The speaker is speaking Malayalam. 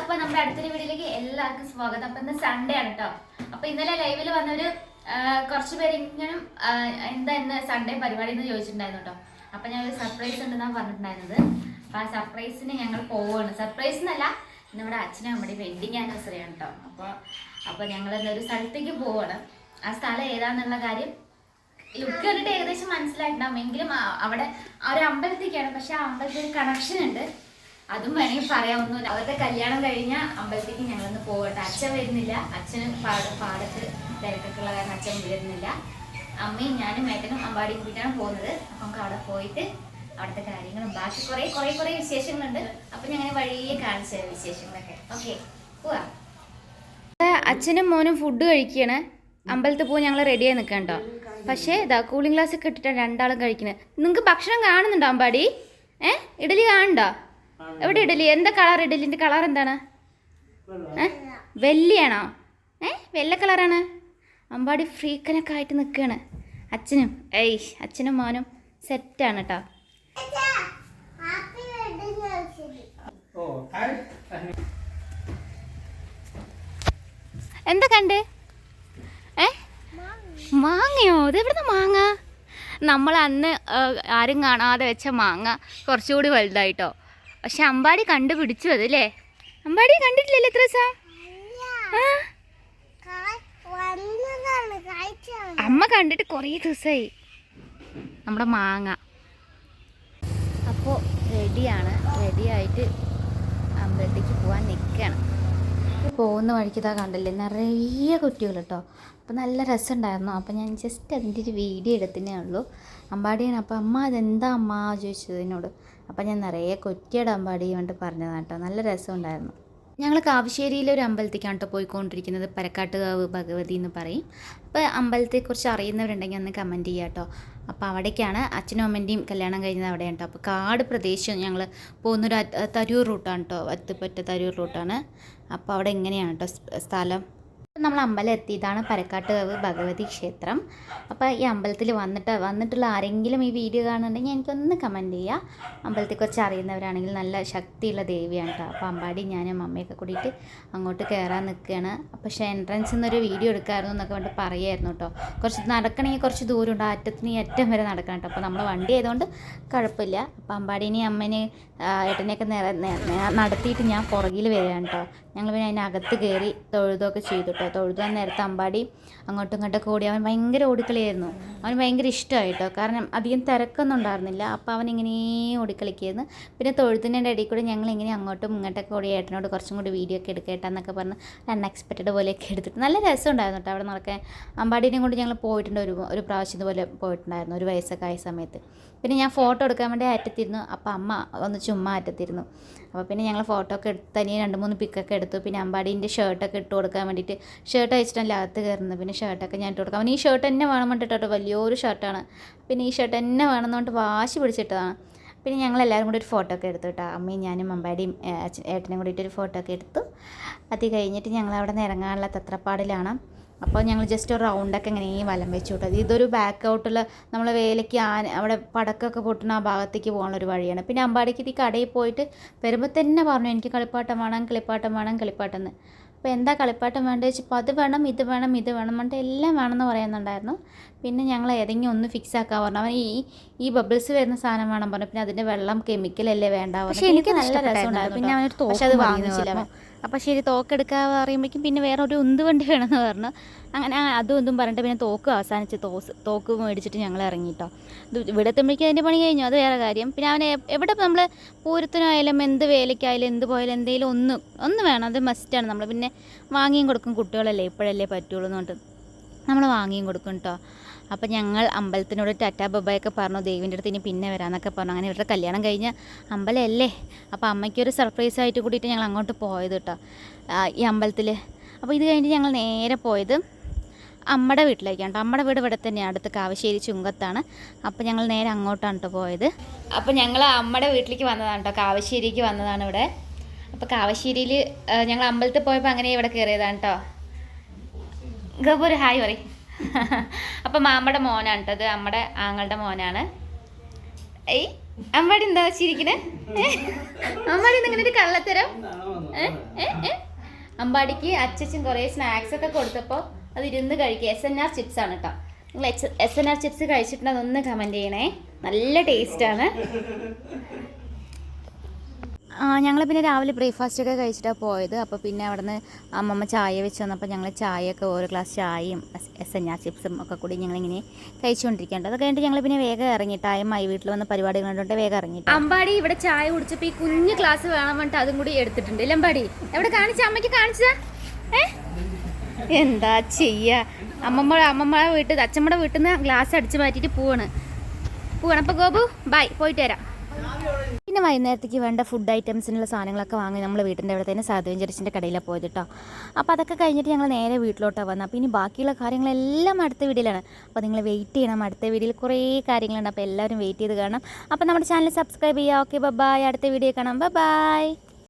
അപ്പൊ നമ്മുടെ അടുത്തൊരു വീഡിയോയിലേക്ക് എല്ലാവർക്കും സ്വാഗതം. അപ്പൊ ഇന്ന് സൺഡേ ആണ് കേട്ടോ അപ്പൊ ഇന്നലെ ലൈവിൽ വന്നൊരു കുറച്ചു കുറച്ച് പേര് ഇങ്ങനെ ആ, എന്താ ഇന്ന് സൺഡേ പരിപാടി എന്ന് ചോദിച്ചിട്ടുണ്ടായിരുന്നു കേട്ടോ അപ്പൊ ഞാൻ ഒരു സർപ്രൈസ് ഉണ്ടെന്നാണ് പറഞ്ഞിട്ടുണ്ടായിരുന്നത്. അപ്പൊ ആ സർപ്രൈസിന് ഞങ്ങൾ പോവാണ്. സർപ്രൈസ് എന്നല്ല നമ്മുടെ അച്ഛനും അമ്മയുടെ വെഡിങ് ആനിവേഴ്സറി ആണ് കേട്ടോ അപ്പൊ അപ്പൊ ഞങ്ങൾ ഒരു സ്ഥലത്തേക്ക് പോവാണ്. ആ സ്ഥലം ഏതാന്നുള്ള കാര്യം ലുക്ക് കണ്ടിട്ട് ഏകദേശം മനസ്സിലായിട്ടുണ്ടാവും. എങ്കിലും അവിടെ ഒരു അമ്പലത്തേക്കാണ്. പക്ഷെ ആ അമ്പലത്തിൽ കണക്ഷൻ ഉണ്ട്. അതും വേണമെങ്കിൽ പറയാവുന്നു അവരുടെ കല്യാണം കഴിഞ്ഞ അമ്പലത്തേക്ക് ഞങ്ങളൊന്ന് പോകട്ടെ. അച്ഛൻ വരുന്നില്ല. അച്ഛന് പാട പാടത്ത് തിരക്കൊക്കെ ഉള്ള കാരണം അച്ഛൻ വരുന്നില്ല. അമ്മയും ഞാനും ഏട്ടനും അമ്പാടി കൂട്ടിയാണ് പോകുന്നത്. അപ്പം നമുക്ക് അവിടെ പോയിട്ട് അവിടുത്തെ കാര്യങ്ങളും ബാക്കി കുറേ കുറേ കുറേ വിശേഷങ്ങളുണ്ട്. അപ്പൊ ഞങ്ങൾ വഴിയെ കാണിച്ചു തരാം വിശേഷങ്ങളൊക്കെ. ഓക്കെ പോവാ. അച്ഛനും മോനും ഫുഡ് കഴിക്കുകയാണ് അമ്പലത്തിൽ പോയി ഞങ്ങൾ റെഡിയായി നിൽക്കാം കേട്ടോ. പക്ഷേ ഇതാ കൂളിംഗ് ഗ്ലാസ് ഒക്കെ ഇട്ടിട്ടാണ് രണ്ടാളും കഴിക്കുന്നത് നിങ്ങൾക്ക് ഭക്ഷണം കാണുന്നുണ്ടോ അമ്പാടി? ഏഹ് ഇഡലി കാണുന്നുണ്ടോ? എവിടെ ഇഡലി? എന്താ കളർ ഇഡലിന്റെ കളർ എന്താണ്? വെല്ലിയാണോ ഏ? വെള്ള കളറാണ് അമ്പാടി ഫ്രീക്കനൊക്കെ ആയിട്ട് നിൽക്കുകയാണ് അച്ഛനും ഏയ് അച്ഛനും മോനും സെറ്റാണ് കേട്ടോ എന്താ കണ്ട്? ഏ? മാങ്ങയോ? ഇത് എവിടുന്ന് മാങ്ങ? നമ്മൾ അന്ന് ആരും കാണാതെ വെച്ച മാങ്ങ കുറച്ചുകൂടി വലുതായിട്ടോ. പക്ഷെ അമ്പാടി കണ്ടുപിടിച്ചു അത് അല്ലേ അമ്പാടി കണ്ടിട്ടില്ലല്ലോ എത്ര ദിവസം? അമ്മ കണ്ടിട്ട് കുറേ ദിവസമായി നമ്മുടെ മാങ്ങ. അപ്പോ റെഡിയാണ്. റെഡിയായിട്ട് അമ്പലത്തേക്ക് പോകാൻ നിൽക്കുകയാണ് പോകുന്ന വഴിക്ക് ഇതാ കണ്ടില്ലേ? നിറയെ കുട്ടികൾ കേട്ടോ അപ്പോൾ നല്ല രസമുണ്ടായിരുന്നു. അപ്പോൾ ഞാൻ ജസ്റ്റ് അതിന്റെ ഒരു വീഡിയോ എടുത്തതേ ഉള്ളൂ. അമ്പാടിയാണ്. അപ്പോൾ അമ്മ അതെന്താ അമ്മ ചോദിച്ചതിനോട് അപ്പം അപ്പോൾ ഞാൻ നിറയെ കൊറ്റിയുടെ അമ്പാടി കൊണ്ട് പറഞ്ഞതാണ് കേട്ടോ. നല്ല രസമുണ്ടായിരുന്നു. ഞങ്ങൾ കാവശ്ശേരിയിലെ ഒരു അമ്പലത്തേക്കാണ് കേട്ടോ പോയിക്കൊണ്ടിരിക്കുന്നത്. പരക്കാട്ടുകാവ് ഭഗവതി എന്ന് പറയും. അപ്പോൾ അമ്പലത്തെക്കുറിച്ച് അറിയുന്നവരുണ്ടെങ്കിൽ ഒന്ന് കമന്റ് ചെയ്യുക കേട്ടോ അപ്പോൾ അവിടേക്കാണ് അച്ഛനും അമ്മന്റെയും കല്യാണം കഴിഞ്ഞത് അവിടെയാണ് കേട്ടോ അപ്പോൾ കാട് പ്രദേശം ഞങ്ങൾ പോകുന്നൊരു തരൂർ റൂട്ടാണ് കേട്ടോ അത്തുപറ്റ തരൂർ റൂട്ടാണ്. അപ്പോൾ അവിടെ എങ്ങനെയാണ് കേട്ടോ സ്ഥലം? നമ്മൾ അമ്പലം എത്തിയതാണ് പരക്കാട്ടുകാവ് ഭഗവതി ക്ഷേത്രം. അപ്പോൾ ഈ അമ്പലത്തിൽ വന്നിട്ട് വന്നിട്ടുള്ള ആരെങ്കിലും ഈ വീഡിയോ കാണുന്നുണ്ടെങ്കിൽ എനിക്കൊന്ന് കമന്റ് ചെയ്യുക അമ്പലത്തെക്കുറിച്ച് അറിയുന്നവരാണെങ്കിൽ നല്ല ശക്തിയുള്ള ദേവിയാണ് കേട്ടോ അപ്പോൾ അമ്പാടി ഞാനും അമ്മയൊക്കെ കൂടിയിട്ട് അങ്ങോട്ട് കയറാൻ നിൽക്കുകയാണ് പക്ഷേ എൻട്രൻസിൽ നിന്നൊരു വീഡിയോ എടുക്കാമായിരുന്നു എന്നൊക്കെ വേണ്ടി പറയായിരുന്നു കേട്ടോ കുറച്ച് നടക്കണമെങ്കിൽ കുറച്ച് ദൂരമുണ്ട്. അറ്റത്തിന് ഈ അറ്റം വരെ നടക്കണം കേട്ടോ അപ്പോൾ നമ്മൾ വണ്ടി ആയതുകൊണ്ട് കുഴപ്പമില്ല. അപ്പോൾ ഇനി അമ്മേനെ ഏട്ടനെയൊക്കെ നടത്തിയിട്ട് ഞാൻ പുറകിൽ വരികയാണ് കേട്ടോ ഞങ്ങൾ പിന്നെ അതിനകത്ത് കയറി തൊഴുതൊക്കെ ചെയ്തു തൊഴുതാൻ നേരത്തെ അമ്പാടി അങ്ങോട്ടും ഇങ്ങോട്ടൊക്കെ ഓടി അവൻ ഭയങ്കര ഓടിക്കളിയായിരുന്നു. അവൻ ഭയങ്കര ഇഷ്ടമായി കേട്ടോ കാരണം അധികം തിരക്കൊന്നും ഉണ്ടായിരുന്നില്ല. അപ്പോൾ അവൻ ഇങ്ങനെ ഓടിക്കളിക്കായിരുന്നു. പിന്നെ തൊഴുത്തിന്റെ ഇടയിൽ കൂടെ ഞങ്ങൾ ഇങ്ങനെ അങ്ങോട്ടും ഇങ്ങോട്ടൊക്കെ ഓടി ഏട്ടനോട് കുറച്ചും കൂടി വീഡിയോ ഒക്കെ എടുക്കേട്ടാ എന്നൊക്കെ പറഞ്ഞ് അൺഎക്സ്പെക്റ്റഡ് പോലെയൊക്കെ എടുത്തിട്ട് നല്ല രസമുണ്ടായിരുന്നു കേട്ടോ. അവിടെ നടക്കാൻ അമ്പാടീനെയും കൊണ്ട് ഞങ്ങൾ പോയിട്ടുണ്ട്. ഒരു ഒരു പ്രാവശ്യം ഇതുപോലെ പോയിട്ടുണ്ടായിരുന്നു. ഒരു വയസ്സൊക്കെ ആയ സമയത്ത്. പിന്നെ ഞാൻ ഫോട്ടോ എടുക്കാൻ വേണ്ടി അറ്റത്തിരുന്നു. അപ്പോൾ അമ്മ ഒന്ന് ചുമ്മാ അറ്റത്തിരുന്നു. അപ്പോൾ പിന്നെ ഞങ്ങൾ ഫോട്ടോ ഒക്കെ എടുത്ത് തനിയെ രണ്ട് മൂന്ന് പിക്കൊക്കെ എടുത്തു. പിന്നെ അമ്പാടീന്റെ ഷർട്ടൊക്കെ ഇട്ട് കൊടുക്കാൻ വേണ്ടിയിട്ട് ഷർട്ട് അയച്ചിട്ടല്ല അകത്ത് കയറുന്നത്. പിന്നെ ഷർട്ടൊക്കെ ഞാൻ ഇട്ട് കൊടുക്കാം. അവൻ ഈ ഷർട്ട് തന്നെ വേണം വേണ്ടിട്ട് വലിയൊരു ഷർട്ടാണ് പിന്നെ ഈ ഷർട്ട് തന്നെ വേണമെന്നുകൊണ്ട് വാശി പിടിച്ചിട്ടതാണ്. പിന്നെ ഞങ്ങൾ എല്ലാവരും കൂടി ഒരു ഫോട്ടോ ഒക്കെ എടുത്തു കേട്ടോ. അമ്മയും ഞാനും അമ്പാടിയും ഏട്ടനും കൂടിയിട്ട് ഒരു ഫോട്ടോ ഒക്കെ എടുത്തു. അത് കഴിഞ്ഞിട്ട് ഞങ്ങൾ അവിടെ നിന്ന് ഇറങ്ങാനുള്ള തത്രപ്പാടിലാണ്. അപ്പോൾ ഞങ്ങൾ ജസ്റ്റ് ഒരു റൗണ്ടൊക്കെ ഇങ്ങനെ ഈ വലം വെച്ചു വിട്ടത് ഇതൊരു ബാക്ക് ഔട്ടുള്ള നമ്മൾ വേലയ്ക്ക് ആന അവിടെ പടക്കമൊക്കെ പൊട്ടുന്ന ആ ഭാഗത്തേക്ക് പോകാനുള്ള ഒരു വഴിയാണ്. പിന്നെ അമ്പാടിക്ക് ഈ കടയിൽ പോയിട്ട് വരുമ്പോൾ തന്നെ പറഞ്ഞു എനിക്ക് കളിപ്പാട്ടം വേണം കളിപ്പാട്ടം വേണം കളിപ്പാട്ടം എന്ന് അപ്പോൾ എന്താ കളിപ്പാട്ടം വേണ്ടത് വെച്ചപ്പോൾ അത് വേണം ഇത് വേണം ഇത് വേണം എന്നിട്ട് എല്ലാം വേണമെന്ന് പറയുന്നുണ്ടായിരുന്നു. പിന്നെ ഞങ്ങൾ ഏതെങ്കിലും ഒന്ന് ഫിക്സ് ആക്കാൻ പറഞ്ഞു. അവൻ ഈ ഈ ബബിൾസ് വരുന്ന സാധനം വേണം പറഞ്ഞു. പിന്നെ അതിന്റെ വെള്ളം കെമിക്കലല്ലേ വേണ്ട. പക്ഷേ എനിക്ക് നല്ല രസമുണ്ടായിരുന്നു പിന്നെ അവനൊരു പക്ഷെ അത് വാങ്ങിച്ചില്ല. അപ്പോൾ ശരി തോക്കെടുക്കാൻ പറയുമ്പോഴേക്കും പിന്നെ വേറെ ഒരു ഉന്ത് വണ്ടി വേണമെന്ന് പറഞ്ഞു. അങ്ങനെ അതും ഇതും പറഞ്ഞിട്ട് പിന്നെ തോക്ക് അവസാനിച്ച് തോസ് തോക്ക് മേടിച്ചിട്ട് ഞങ്ങൾ ഇറങ്ങിയിട്ടോ ഇത് ഇവിടെ എത്തുമ്പോഴേക്കും അതിന്റെ പണി കഴിഞ്ഞു അത് വേറെ കാര്യം. പിന്നെ അവനെ എവിടെ നമ്മൾ പൂരത്തിനായാലും എന്ത് വേലയ്ക്കായാലും എന്ത് പോയാലും എന്തെങ്കിലും ഒന്നും ഒന്ന് വേണം. അത് മസ്റ്റാണ് നമ്മൾ പിന്നെ വാങ്ങിയും കൊടുക്കും കുട്ടികളല്ലേ ഇപ്പോഴല്ലേ പറ്റുള്ളൂ എന്ന് പറഞ്ഞിട്ട്. നമ്മൾ വാങ്ങിയും കൊടുക്കും കേട്ടോ അപ്പോൾ ഞങ്ങൾ അമ്പലത്തിനോട് ടാറ്റാ ബബായൊക്കെ പറഞ്ഞു ദേവിന്റെ അടുത്ത് ഇനി പിന്നെ വരാമെന്നൊക്കെ പറഞ്ഞു. അങ്ങനെ ഇവരുടെ കല്യാണം കഴിഞ്ഞ അമ്പലമല്ലേ അപ്പോൾ അമ്മയ്ക്കൊരു സർപ്രൈസ് ആയിട്ട് കൂടിയിട്ട് ഞങ്ങൾ അങ്ങോട്ട് പോയത് കേട്ടോ ഈ അമ്പലത്തിൽ അപ്പോൾ ഇത് കഴിഞ്ഞിട്ട് ഞങ്ങൾ നേരെ പോയത് അമ്മയുടെ വീട്ടിലേക്കാണ് കേട്ടോ അമ്മയുടെ വീട് ഇവിടെ തന്നെയാണ് അടുത്ത് കാവശ്ശേരി ചുങ്കത്താണ്. അപ്പോൾ ഞങ്ങൾ നേരെ അങ്ങോട്ടാണ് കേട്ടോ പോയത്. അപ്പോൾ ഞങ്ങൾ അമ്മയുടെ വീട്ടിലേക്ക് വന്നതാണ് കേട്ടോ കാവശ്ശേരിക്ക് വന്നതാണ് ഇവിടെ. അപ്പോൾ കാവശ്ശേരിയിൽ ഞങ്ങൾ അമ്പലത്തിൽ പോയപ്പോൾ അങ്ങനെ ഇവിടെ കയറിയതാണ് കേട്ടോ ഗബൂർ ഹായ് പറയും. അപ്പം മാമ്മയുടെ മോനാണ് കേട്ടത് അമ്മയുടെ ആങ്ങളുടെ മോനാണ്. ഏയ് അമ്മാടി എന്താ ചിരിക്കണേ? അമ്മാടി ഇങ്ങനെ ഒരു കള്ളത്തരം? അമ്പാടിക്ക് അച്ഛൻ കുറേ സ്നാക്സ് ഒക്കെ കൊടുത്തപ്പോൾ അത് ഇരുന്ന് കഴിക്കുക. എസ് എൻ ആർ ചിപ്സ് ആണ് കേട്ടോ നിങ്ങൾ എസ് എൻ ആർ ചിപ്സ് കഴിച്ചിട്ടുണ്ടെങ്കിൽ ഒന്ന് കമന്റ് ചെയ്യണേ. നല്ല ടേസ്റ്റാണ് ഞങ്ങൾ പിന്നെ രാവിലെ ബ്രേക്ക്ഫാസ്റ്റ് ഒക്കെ കഴിച്ചിട്ടാണ് പോയത്. അപ്പോൾ പിന്നെ അവിടുന്ന് അമ്മമ്മ ചായ വെച്ച് വന്നപ്പോൾ ഞങ്ങൾ ചായയൊക്കെ ഓരോ ഗ്ലാസ് ചായയും എസ് എൻ ആ ചിപ്സും ഒക്കെ കൂടി ഞങ്ങളിങ്ങനെ കഴിച്ചുകൊണ്ടിരിക്കേണ്ടത് അത് കഴിഞ്ഞിട്ട് ഞങ്ങൾ പിന്നെ വേഗം ഇറങ്ങി ടൈമായി വീട്ടിൽ വന്ന് പരിപാടികൾ കണ്ടുകൊണ്ട് വേഗം ഇറങ്ങി അമ്പാടി ഇവിടെ ചായ കുടിച്ചപ്പോൾ ഈ കുഞ്ഞു ഗ്ലാസ് വേണം പറഞ്ഞിട്ട് അതും കൂടി എടുത്തിട്ടുണ്ട് ഇല്ല അമ്പാടി? എവിടെ കാണിച്ച? അമ്മയ്ക്ക് കാണിച്ചതാ. ഏ? എന്താ ചെയ്യാ? അമ്മമ്മ അമ്മമ്മ വീട്ടിൽ അച്ഛമ്മയുടെ വീട്ടിൽ നിന്ന് ഗ്ലാസ് അടിച്ച് മാറ്റിയിട്ട് പോവാണ്. പോവാണ്. അപ്പോൾ ഗോപു ബൈ പോയിട്ട് വരാം. പിന്നെ വൈകുന്നേരത്തേക്ക് വേണ്ട ഫുഡ് ഐറ്റംസിനുള്ള സാധനങ്ങളൊക്കെ വാങ്ങി നമ്മൾ വീട്ടിന്റെ അവിടെ തന്നെ സാധുവൻ ജെറിച്ചിന്റെ കടയിലാണ് പോയത് കേട്ടോ അപ്പോൾ അതൊക്കെ കഴിഞ്ഞിട്ട് ഞങ്ങൾ നേരെ വീട്ടിലോട്ടാണ് വന്നത്. അപ്പോൾ ഇനി ബാക്കിയുള്ള കാര്യങ്ങളെല്ലാം അടുത്ത വീഡിയോയിലാണ്. അപ്പോൾ നിങ്ങൾ വെയിറ്റ് ചെയ്യണം. അടുത്ത വീഡിയോയിൽ കുറേ കാര്യങ്ങളുണ്ട്. അപ്പോൾ എല്ലാവരും വെയിറ്റ് ചെയ്ത് കാണണം. അപ്പോൾ നമ്മുടെ ചാനൽ സബ്സ്ക്രൈബ് ചെയ്യുക ഓക്കെ ബബായ് അടുത്ത വീഡിയോ കാണാം. ബൈ